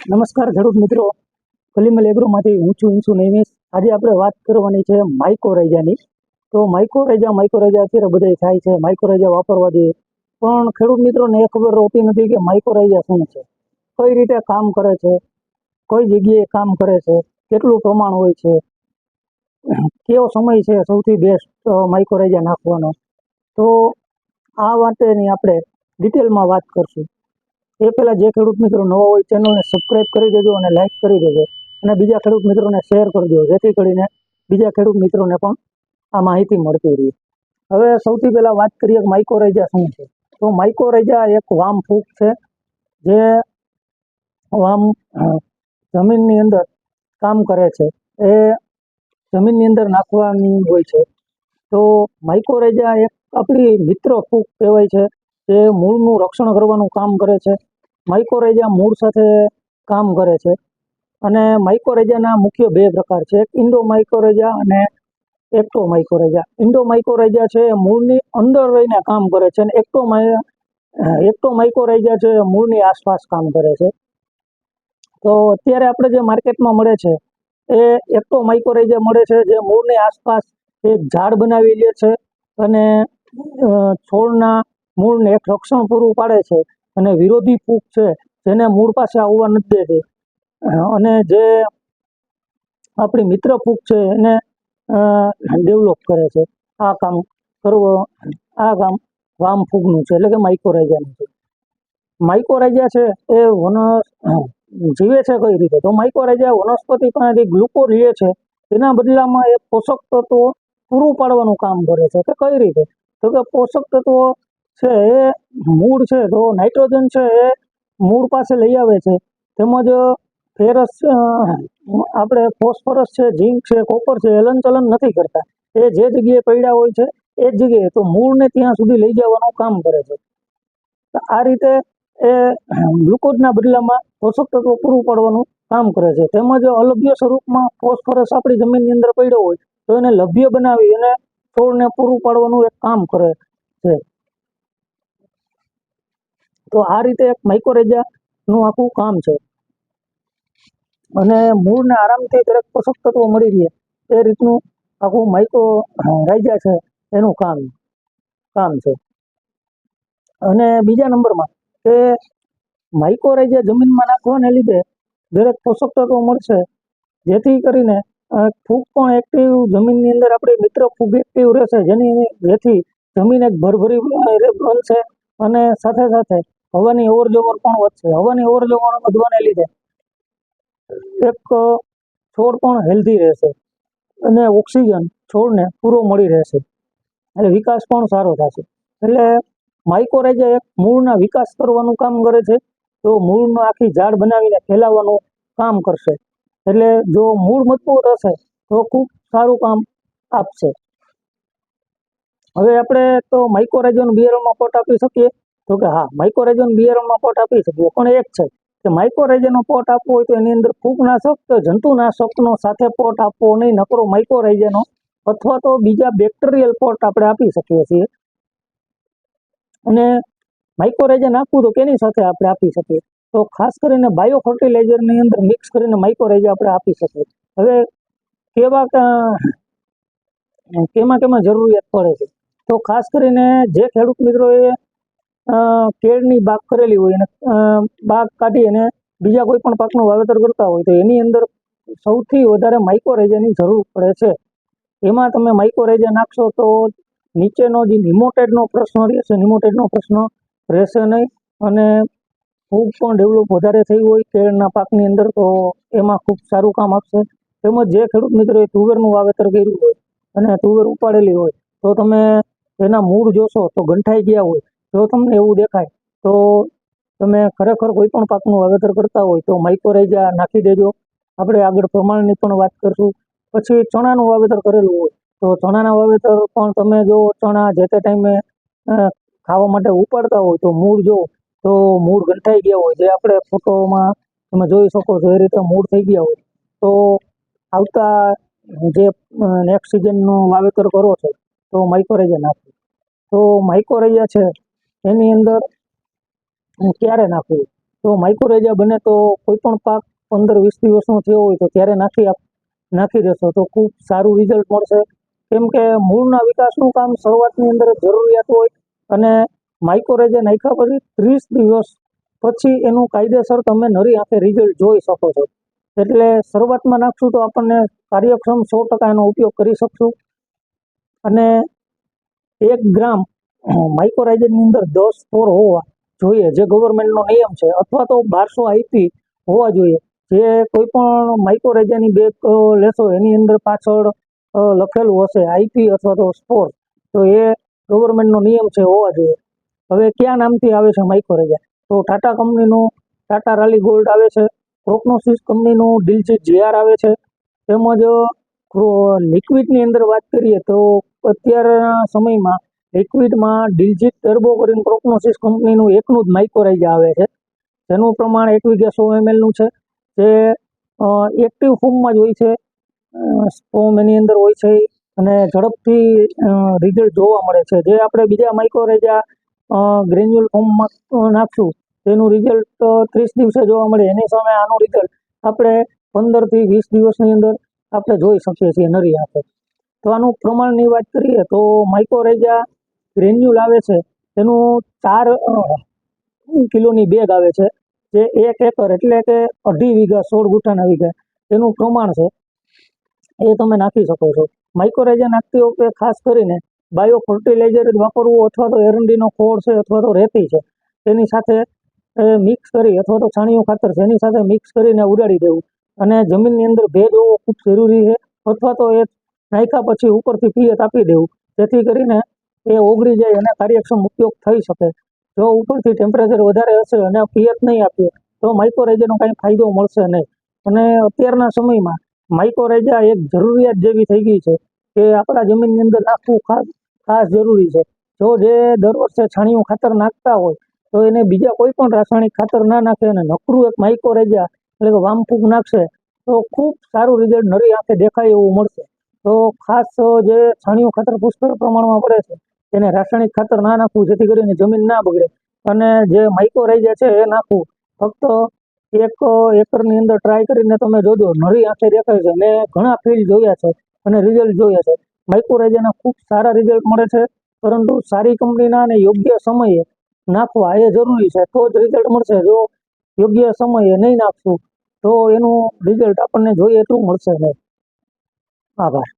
નમસ્કાર ખેડૂત મિત્રો. કલીમલ એગ્રોમાંથી હું છું ઇન્સુ નૈમિષ. આજે આપણે વાત કરવાની છે માઇકોરાઇજાની તો માઇકોરાઇજા માઇકોરાઇજા અત્યારે બધે થાય છે. માઇકોરાઇજા વાપરવા જોઈએ. પણ ખેડૂત મિત્રોને એ ખબર હોતી નથી કે માઇકોરાઇજા શું છે? કઈ રીતે કામ કરે છે? કઈ જગ્યાએ કામ કરે છે? કેટલું પ્રમાણ હોય છે? કેવો સમય છે સૌથી બેસ્ટ માઇકોરાઇજા નાખવાનો? તો આ વાતની આપણે ડિટેલમાં વાત કરશું. એ પહેલાં જે ખેડૂત મિત્રો નવા હોય ચેનલને સબસ્ક્રાઈબ કરી દેજો અને લાઇક કરી દેજો. અને બીજા ખેડૂત મિત્રોને શેર કરજો જેથી કરીને બીજા ખેડૂત મિત્રોને પણ આ માહિતી મળતી રહી. હવે સૌથી પહેલાં વાત કરીએ કે માઇકોરેજા શું છે? તો માઇકોરેજા એક વામ ફૂગ છે, જે વામ જમીનની અંદર કામ કરે છે. એ જમીનની અંદર નાખવાની હોય છે. તો માઇકોરેજા એક આપણી મિત્ર ફૂગ કહેવાય છે, જે મૂળનું રક્ષણ કરવાનું કામ કરે છે. માઇકોરાઇજા મૂળ સાથે કામ કરે છે. અને માઇકોરેજાના મુખ્ય બે પ્રકાર છે. એક ઇન્ડો માઇકોરેજા અને એક્ટો માઇકોરેજા ઇન્ડો માઇકોરેજા છે એ મૂળની અંદર રહીને કામ કરે છે અને એક્ટો એક્ટો માઇકોરેજા છે એ મૂળની આસપાસ કામ કરે છે. તો અત્યારે આપણે જે માર્કેટમાં મળે છે એ એક્ટો માઇકોરેજા મળે છે જે મૂળની આસપાસ એક ઝાડ બનાવી લે છે અને છોડના મૂળને એક રક્ષણ પૂરું પાડે છે. અને વિરોધી ફૂગ છે, જેને મૂળ પાસે આવવા નથી દેતી. અને જે આપણી મિત્ર ફૂક છે, એને ડેવલપ કરે છે. આ કામ કરવો, આ કામ વામ ફૂગનું છે, એટલે કે માઇકોરાઇજાનું છે. માઇકોરાઇજા છે, એ વન જીવે છે કઈ રીતે? તો માઇકોરાઇજા વનસ્પતિ પાસેથી ગ્લુકોઝ લે છે. તેના બદલામાં એ પોષક તત્વો પૂરું પાડવાનું કામ કરે છે. કે કઈ રીતે? તો કે પોષક તત્વો છે એ મૂળ છે, તો નાઇટ્રોજન છે એ મૂળ પાસે લઈ આવે છે. તેમજ ફેરસ આપણે ફોસ્ફરસ છે ઝીંક છે કોપર છે હલનચલન નથી કરતા. એ જે જગ્યાએ પડ્યા હોય છે, એ જ જગ્યાએ. તો મૂળને ત્યાં સુધી લઈ જવાનું કામ કરે છે. આ રીતે એ ગ્લુકોઝના બદલામાં પોષક તત્વો પૂરું પાડવાનું કામ કરે છે. તેમજ અલભ્ય સ્વરૂપમાં ફોસ્ફરસ આપણી જમીનની અંદર પડ્યો હોય, તો એને લભ્ય બનાવી અને છોડને પૂરું પાડવાનું એક કામ કરે છે. તો આ રીતે એક માઇકોરેજાનું આખું કામ છે. અને મૂળને આરામથી દરેક પોષક તત્વો મળી રહે, એ રીતનું આખું માઇકો રાજા છે, એનું કામ કામ છે. અને બીજા નંબરમાં કે માઇકોરાઇજા જમીનમાં નાખવાને લીધે દરેક પોષક તત્વો મળશે, જેથી કરીને ફૂગ પણ એક્ટિવ જમીનની અંદર આપણી મિત્ર ફૂગ એક્ટિવ રહેશે, જેની જેથી જમીન એક ભરભરી બનશે અને સાથે સાથે હવાની ઓવર જવર પણ વધશે. હવાની ઓવર જવર વધવાને લીધે. એક છોડ પણ હેલ્ધી રહેશે. અને ઓક્સિજન છોડને પૂરો મળી રહેશે. એટલે વિકાસ પણ સારો થશે. એટલે માઇકોરાઇજા એક મૂળના વિકાસ કરવાનું કામ કરે છે. તો મૂળનો આખી ઝાડ બનાવીને ફેલાવવાનું કામ કરશે. એટલે જો મૂળ મજબૂત હશે, તો ખૂબ સારું કામ આપશે. હવે આપણે તો માઇકોરાઇઝન બિયારણમાં પોટ આપી શકીએ. તો કે હા માઇકોરાઇઝન બિયારણમાં પોટ આપી શકીએ. પણ એક છે કે માઇકોરાઇઝનનો પોટ આપવો હોય તો એની અંદર ફૂગનાશક કે જંતુનાશકનો સાથે પોટ આપવો નહીં, નકરો માઇકોરાઇઝનો અથવા તો બીજા બેક્ટેરિયલ પોટ આપણે આપી શકીએ છીએ. અને માઇકોરાઇઝા આપવું તો કેની સાથે આપણે આપી શકીએ? તો ખાસ કરીને બાયો ફર્ટિલાઇઝરની અંદર મિક્સ કરીને માઇકોરાઇઝા આપણે આપી શકીએ. હવે કેવા કેમાં કેમાં જરૂરિયાત પડે છે? તો ખાસ કરીને જે ખેડૂત મિત્રોએ કેળની બાગ કરેલી હોય અને બાગ કાઢી અને બીજા કોઈ પણ પાકનું વાવેતર કરતા હોય તો એની અંદર સૌથી વધારે માઇકોરાઇઝાની જરૂર પડે છે. એમાં તમે માઇકોરાઇઝા નાખશો તો નીચેનો જે નિમોટેડનો પ્રશ્ન રહેશે નિમોટેડનો પ્રશ્ન રહેશે નહીં અને ફૂગ પણ ડેવલપ વધારે થઈ હોય કેળના પાકની અંદર તો એમાં ખૂબ સારું કામ આપશે. તેમજ જે ખેડૂત મિત્રોએ તુવેરનું વાવેતર કર્યું હોય અને તુવેર ઉપાડેલી હોય તો તમે એના મૂળ જોશો તો ગંઠાઈ ગયા હોય. જો તમને એવું દેખાય, તો તમે ખરેખર કોઈ પણ પાકનું વાવેતર કરતા હોય તો માઇકોરાઇઝા નાખી દેજો. આપણે આગળ પ્રમાણની પણ વાત કરશું. પછી ચણાનું વાવેતર કરેલું હોય, તો ચણાના વાવેતર પણ તમે જો ચણા જે તે ટાઈમે ખાવા માટે ઉપાડતા હોય તો મૂળ જો, તો મૂળ ગંઠાઈ ગયા હોય. જે આપણે ફોટોમાં તમે જોઈ શકો છો એ રીતે મૂળ થઈ ગયા હોય. તો આવતા જે નેક્સ્ટ સિઝનનું વાવેતર કરો છો, તો માઇકોરાઇઝા નાખો. તો માઇકોરાઇઝા છે એની અંદર ક્યારે નાખવું તો માઇક્રોરેજા બને તો કોઈ પણ પાક પંદર, વીસ દિવસનો થયો હોય તો ત્યારે નાખી આપ, નાખી દેશો. તો ખૂબ સારું રિઝલ્ટ મળશે. કેમ કે મૂળના વિકાસનું કામ શરૂઆતની અંદર જરૂરિયાત હોય અને માઇક્રોરેજા નાખ્યા પછી ત્રીસ દિવસ પછી એનું કાયદેસર તમે નરી આંખે રિઝલ્ટ જોઈ શકો છો. એટલે શરૂઆતમાં નાખશું તો આપણને કાર્યક્ષમ સો ટકા એનો ઉપયોગ કરી શકશું. અને એક ગ્રામ માઇક્રોરાઇઝરની અંદર દસ સ્પોર હોવા જોઈએ, જે ગવર્મેન્ટનો નિયમ છે, અથવા તો બારસો આઈપી હોવા જોઈએ. જે કોઈ પણ માઇક્રોરાઇઝાની બેગ લેશો, એની અંદર પાછળ લખેલું હશે આઈપી અથવા તો સ્પોર. તો એ ગવર્મેન્ટનો નિયમ છે, હોવા જોઈએ. હવે કયા નામથી આવે છે માઇક્રોરેજા તો ટાટા કંપનીનું ટાટા રાલી ગોલ્ડ આવે છે પ્રોગ્નોસિસ કંપનીનું ડિલજીત જીઆર આવે છે. તેમજ લિક્વિડની અંદર વાત કરીએ તો અત્યારના સમયમાં લિક્વિડમાં ડિલજીત ટર્બો કરીને પ્રોગ્નોસિસ કંપનીનું એકનું જ માઇક્રોરાઇઝ આવે છે. જેનું પ્રમાણ એક વીઘે સો એમએલનું છે. જે એક્ટિવ ફોર્મમાં જ હોય છે. સ્પોમ એની અંદર હોય છે. અને ઝડપથી રિઝલ્ટ જોવા મળે છે. જે આપણે બીજા માઇક્રોરાઇઝા ગ્રેન્યુઅલ ફોર્મમાં નાખશું. તેનું રિઝલ્ટ ત્રીસ દિવસે જોવા મળે. એની સામે આનું રિઝલ્ટ આપણે પંદરથી વીસ દિવસની અંદર આપણે જોઈ શકીએ છીએ નરી આપણે તો આનું પ્રમાણની વાત કરીએ તો માઇક્રોરેજા ગ્રેન્યુલ આવે છે, તેનું ચાર કિલોની બેગ આવે છે, જે એક એકર એટલે કે અઢી વીઘા, સોળ ગુઠાના વીઘા, તેનું પ્રમાણ છે, એ તમે નાખી શકો છો. માઇક્રોરેજા નાખતી વખતે ખાસ કરીને બાયો ફર્ટિલાઇઝર જ વાપરવું અથવા તો એરંડીનો ખોળ છે અથવા તો રેતી છે, તેની સાથે મિક્સ કરી અથવા તો છાણિયું ખાતર છે એની સાથે મિક્સ કરીને ઉડાડી દેવું. અને જમીનની અંદર ભેજ હોવો ખૂબ જરૂરી છે, અથવા તો એ નાખ્યા પછી ઉપરથી પિયત આપી દેવું. જેથી કરીને એ ઓગળી જાય અને કાર્યક્ષમ ઉપયોગ થઈ શકે. જો ઉપરથી ટેમ્પરેચર વધારે હશે અને પિયત નહીં આપીએ, તો માઇક્રોરેજાનો કાંઈ ફાયદો મળશે નહીં. અને અત્યારના સમયમાં માઇક્રોરેજા એક જરૂરિયાત જેવી થઈ ગઈ છે કે આપણા જમીનની અંદર નાખવું ખાસ ખાસ જરૂરી છે. જો જે દર વર્ષે છાણિયું ખાતર નાખતા હોય, તો એને બીજા કોઈ પણ રાસાયણિક ખાતર ના નાખે અને નકરું એક માઇક્રોરેજા એટલે કે વામફૂગ નાખશે, તો ખૂબ સારું રિઝલ્ટ નરી આંખે દેખાય એવું મળશે. તો ખાસ જે છાણિયું ખાતર પુષ્કળ પ્રમાણમાં પડે છે તેને રાસાયણિક ખાતર ના નાખવું, જેથી કરીને જમીન ના બગડે. અને જે માઇક્રોરેજા છે, એ નાખવું. ફક્ત એક એકરની અંદર ટ્રાય કરીને તમે જોજો, નરી આંખે દેખાય છે. મેં ઘણા ફિલ્ડ જોયા છે અને રિઝલ્ટ જોયા છે. માઇક્રોરેજાના ખૂબ સારા રિઝલ્ટ મળે છે. પરંતુ સારી કંપનીના અને યોગ્ય સમયે નાખવા એ જરૂરી છે. તો જ રિઝલ્ટ મળશે. જો યોગ્ય સમયે નહીં નાખશું, તો એનું રિઝલ્ટ આપણને જોઈએ એટલું મળશે નહીં. આભાર.